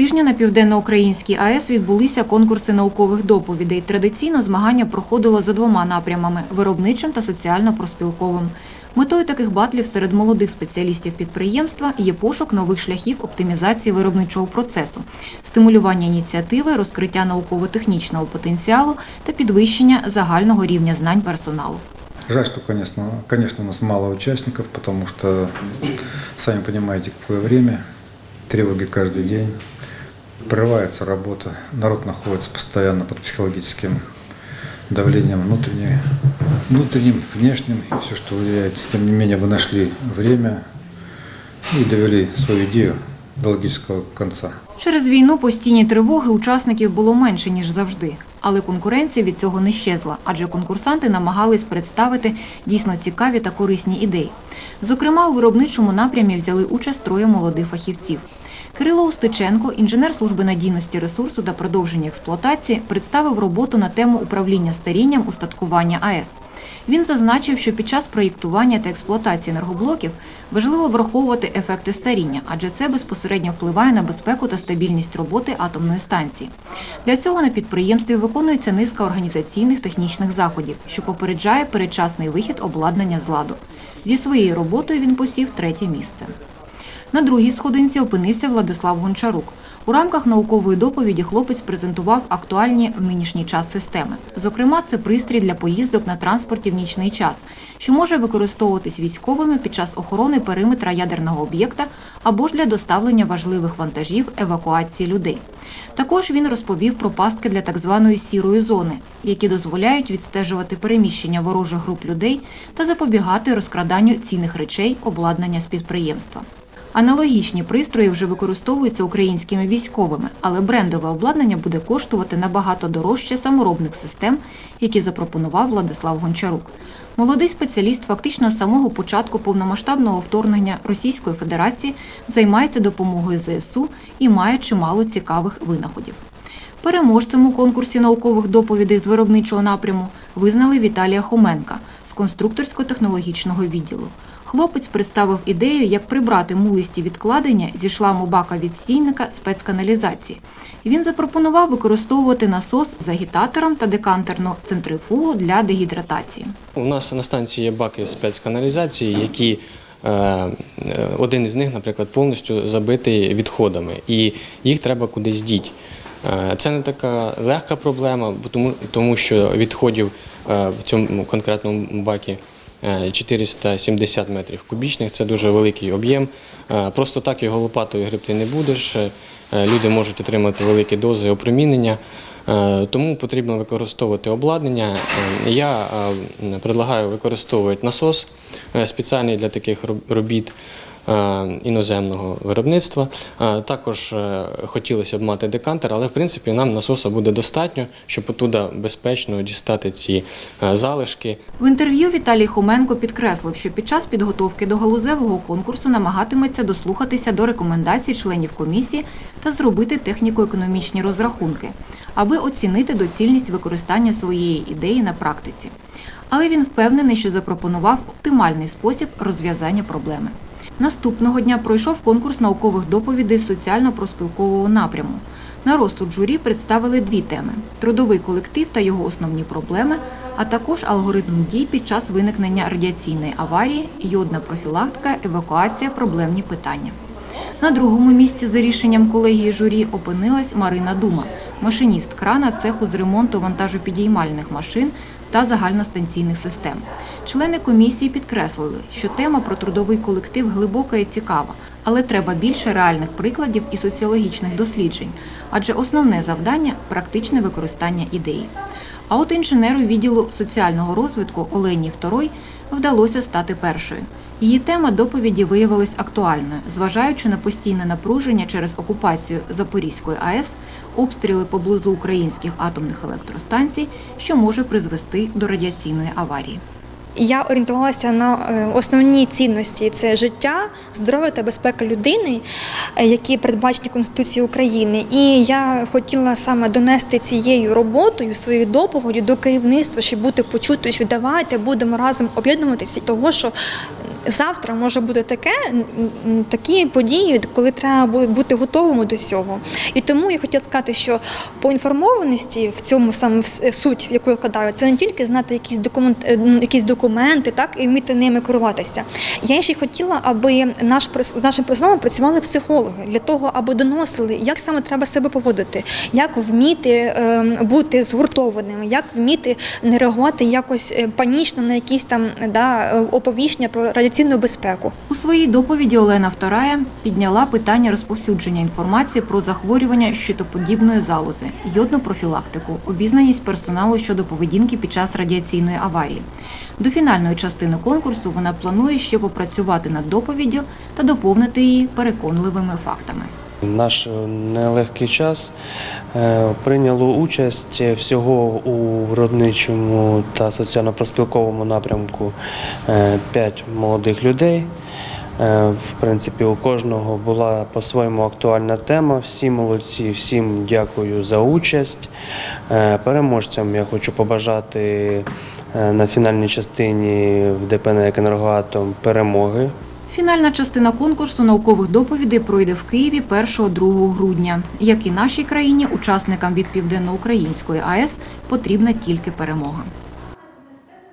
тижня на південноукраїнській АЕС відбулися конкурси наукових доповідей. Традиційно змагання проходило за двома напрямами виробничим та соціально-проспілковим. Метою таких батлів серед молодих спеціалістів підприємства є пошук нових шляхів оптимізації виробничого процесу, стимулювання ініціативи, розкриття науково-технічного потенціалу та підвищення загального рівня знань персоналу. Жаль, что, конечно, конечно, у нас мало участников, потому что, сами понимаете, какое время, тревоги каждый день, прерывается работа, народ находится постоянно под психологическим давлением внутренним, внутренним, внешним, и все, что влияет. Тем не менее, вы нашли время и довели свою идею до логического конца. Через війну постійні тривоги учасників було менше, ніж завжди. Але конкуренція від цього не щезла, адже конкурсанти намагались представити дійсно цікаві та корисні ідеї. Зокрема, у виробничому напрямі взяли участь троє молодих фахівців. Кирило Устиченко, інженер служби надійності ресурсу та продовження експлуатації, представив роботу на тему управління старінням устаткування АЕС. Він зазначив, що під час проєктування та експлуатації енергоблоків важливо враховувати ефекти старіння, адже це безпосередньо впливає на безпеку та стабільність роботи атомної станції. Для цього на підприємстві виконується низка організаційних технічних заходів, що попереджає передчасний вихід обладнання з ладу. Зі своєю роботою він посів третє місце. На другій сходинці опинився Владислав Гончарук. У рамках наукової доповіді хлопець презентував актуальні в нинішній час системи. Зокрема, це пристрій для поїздок на транспорті в нічний час, що може використовуватись військовими під час охорони периметра ядерного об'єкта або ж для доставлення важливих вантажів евакуації людей. Також він розповів про пастки для так званої сірої зони, які дозволяють відстежувати переміщення ворожих груп людей та запобігати розкраданню цінних речей обладнання з підприємства. Аналогічні пристрої вже використовуються українськими військовими, але брендове обладнання буде коштувати набагато дорожче саморобних систем, які запропонував Владислав Гончарук. Молодий спеціаліст фактично з самого початку повномасштабного вторгнення Російської Федерації займається допомогою ЗСУ і має чимало цікавих винаходів. Переможцем у конкурсі наукових доповідей з виробничого напряму визнали Віталія Хоменка з конструкторсько-технологічного відділу. Хлопець представив ідею, як прибрати мулисті відкладення зі шламу бака відстійника спецканалізації. Він запропонував використовувати насос з агітатором та декантерну центрифугу для дегідратації. У нас на станції є баки спецканалізації, які е, один із них, наприклад, повністю забитий відходами, і їх треба кудись діти. Е, Це не така легка проблема, тому, що відходів е, в цьому конкретному бакі 470 метрів кубічних це дуже великий об'єм. Е, Просто так його лопатою гребти не будеш. Е, Люди можуть отримати великі дози опромінення. Е, Тому потрібно використовувати обладнання. Е, Я е, предлагаю використовувати насос е, спеціальний для таких робіт е, іноземного виробництва. Е, Також е, хотілося б мати декантер, але в принципі нам насоса буде достатньо, щоб оттуда безпечно дістати ці е, залишки. В інтерв'ю Віталій Хоменко підкреслив, що під час підготовки до галузевого конкурсу намагатиметься дослухатися до рекомендацій членів комісії та зробити техніко-економічні розрахунки, аби оцінити доцільність використання своєї ідеї на практиці. Але він впевнений, що запропонував оптимальний спосіб розв'язання проблеми. Наступного дня пройшов конкурс наукових доповідей соціально-проспілкового напряму. На розсуд журі представили дві теми: трудовий колектив та його основні проблеми, а також алгоритм дій під час виникнення радіаційної аварії, йодна профілактика, евакуація, проблемні питання. На другому місці за рішенням колегії журі опинилась Марина Дума, машиніст крана цеху з ремонту вантажопідіймальних машин та загальностанційних систем. Члени комісії підкреслили, що тема про трудовий колектив глибока і цікава, але треба більше реальних прикладів і соціологічних досліджень, адже основне завдання практичне використання ідеї. А от інженеру відділу соціального розвитку Олені Второй вдалося стати першою. Її тема доповіді виявилась актуальною, зважаючи на постійне напруження через окупацію Запорізької АЕС, обстріли поблизу українських атомних електростанцій, що може призвести до радіаційної аварії. я орієнтувалася на е, основні цінності: це життя, здоров'я та безпека людини, е, які передбачені Конституцією України. І я хотіла саме донести цією роботою своєю доповіддю до керівництва, щоб бути почутою, що давайте будемо разом об'єднуватися, того що завтра може бути таке, такі події, коли треба бути готовими до цього. І тому я хотіла сказати, що по інформованості в цьому саме вс- суть, в яку я вкладаю, це не тільки знати якісь документ, е, якісь документи, так і вміти ними керуватися. Я ще хотіла, аби наш з нашим персоналом працювали психологи для того, аби доносили, як саме треба себе поводити, як вміти е, бути згуртованими, як вміти не реагувати якось е, панічно на якісь там да, е, оповіщення про радіаційну безпеку. У своїй доповіді Олена Вторая підняла питання розповсюдження інформації про захворювання щитоподібної залози, йодну профілактику, обізнаність персоналу щодо поведінки під час радіаційної аварії. До фінальної частини конкурсу вона планує ще попрацювати над доповіддю та доповнити її переконливими фактами. Наш нелегкий час е, прийняло участь всього у виробничому та соціально-проспілковому напрямку 5 молодих людей. Е, В принципі, у кожного була по-своєму актуальна тема. Всі молодці, всім дякую за участь. Е, Переможцям я хочу побажати е, на фінальній частині в ДП «НАЕК «Енергоатом» перемоги. Фінальна частина конкурсу наукових доповідей пройде в Києві 1-2 грудня. Як і нашій країні, учасникам від Південноукраїнської АЕС потрібна тільки перемога.